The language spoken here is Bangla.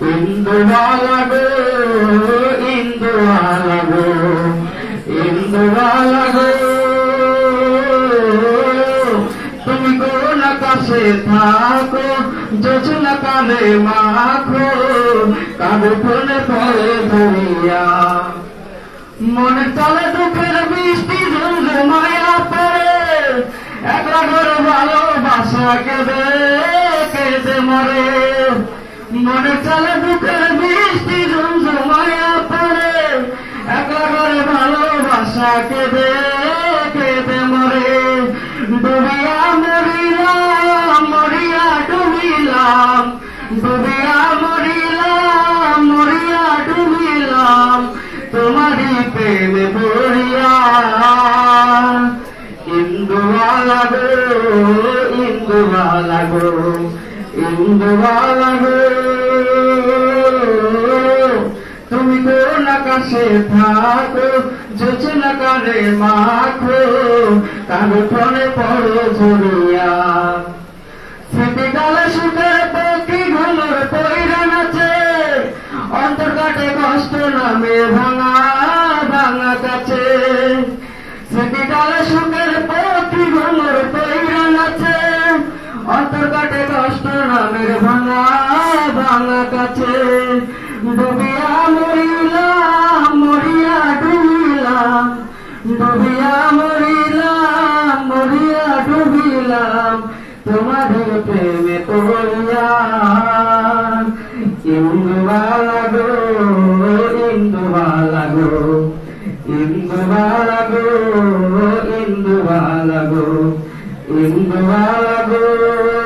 ইন্দুবালা গো ইন্দুবালা গো ইন্দুবালা গো তুমি কোন আকাশে থাকো, যোজনা কানে মাখো কাবে ফোনে পড়ে ধরিয়া। মনে চলে দুঃখের বৃষ্টি ঝুমঝু মায়া পড়ে। একলা ঘর ভালোবাসা কেঁদে কেঁদে মরে। মনে চলে দুঃখের বৃষ্টি ঝুমঝু মায়া পড়ে। একলা ঘর ভালোবাসা কেঁদে কেঁদে মরে। ডুবিয়া মরিলাম, মরিয়া ডুবিলাম। ডুবিয়া মরিলাম, মরিয়া ডুবিলাম। তোমারই প্রেমে গো ইন্দুবালা গো ইন্দুবালা গো। তুমি কোন আকাশে থাকো, যোজনা কানে মাখো, কানে ফোনে পড়ো ঝরিয়া। স্মৃতি কালে সুখের পক্ষী ঘুমর পৈরা নাচে, অন্তর কাটে কষ্ট নামে ভাঙা ভাঙা কাছে। স্মৃতি সুখের পক্ষী ঘুমর পৈরা নাচে, অন্তর কাটে নামের ভাঙা ভাঙা কাছে ডুবিয়া মরিলাম মরিয়া ডুবিলাম ডুবিয়া মরিলাম মরিয়া ডুবিলাম তোমার প্রেমে পড়িয়া। ইন্দুবালা গো ইন্দুবালা গো ইন্দুবালা গো ইন্দু গো ইন্দুবালা গো